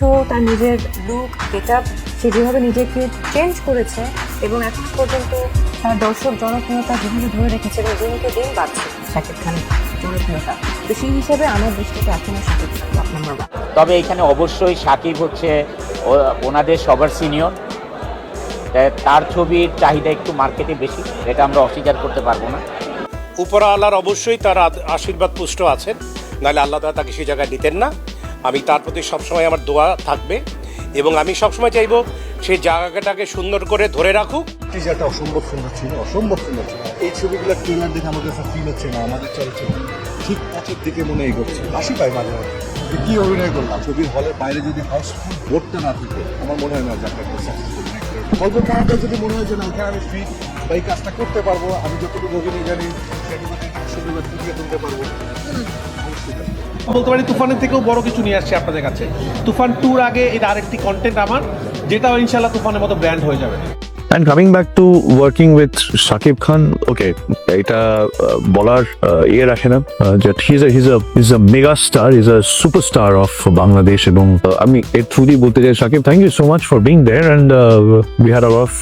তো তার নিজের লুক গেট আপ সে যেভাবে নিজেকে চেঞ্জ করেছে এবং এখন পর্যন্ত তার দর্শক জনপ্রিয়তা যেভাবে ধরে রেখেছে এবং দিনকে দিন বাড়ছে। শাকিব খানের জনপ্রিয়তা। তো সেই হিসেবে আমার দৃষ্টিতে এখনও শাকিব খান নাম্বার তবে এখানে অবশ্যই সাকিব হচ্ছে ও- ওনাদের সবার সিনিয়র তার ছবির চাহিদা একটু মার্কেটে বেশি এটা আমরা অস্বীকার করতে পারব না। উপরওয়ালার অবশ্যই তার আশীর্বাদ পুষ্ট আছেন। নাহলে আল্লাহ তাকে সেই জায়গায় নিতেন না। আমি তার প্রতি সবসময় আমার দোয়া থাকবে এবং আমি সবসময় চাইব সেই জায়গাটাকে সুন্দর করে ধরে রাখুক। টিজারটা অসম্ভব সুন্দর ছিল, অসম্ভব সুন্দর ছিল। এই ছবিগুলোর ট্রেলার দেখে আমার কাছে ফিল হচ্ছে না, আমাদের চলচ্চিত্র ঠিক পথের দিকে মনে এগোচ্ছে হাসি পাই মাঝে মাঝে। কি অভিনয় করলাম? ছবির হলের বাইরে যদি হাউসফুল বোর্ডটা না থাকে, আমার মনে হয় না যে একটা সাকসেসফুল গল্প যদি মনে হয় না এখানে আমি ফিট বা এই কাজটা করতে পারব, আমি যতটুকু অভিনয় জানি, সেটুকু সুন্দর ফুটিয়ে তুলতে পারব। বলতে পারি তুফানের থেকেও বড় কিছু নিয়ে আসছে আপনাদের কাছে। তুফান টুর আগে এটা আরেকটি কন্টেন্ট আমার যেটা ইনশাল্লাহ তুফানের মতো ব্র্যান্ড হয়ে যাবে। And coming back to working with Shakib Khan okay এটা বলার ইয়ে রাখে না যে his his his a mega star is a superstar of Bangladesh এবং আমি এর থ্রু দিয়ে বলতে চাই Shakib thank you so much for being there and we had of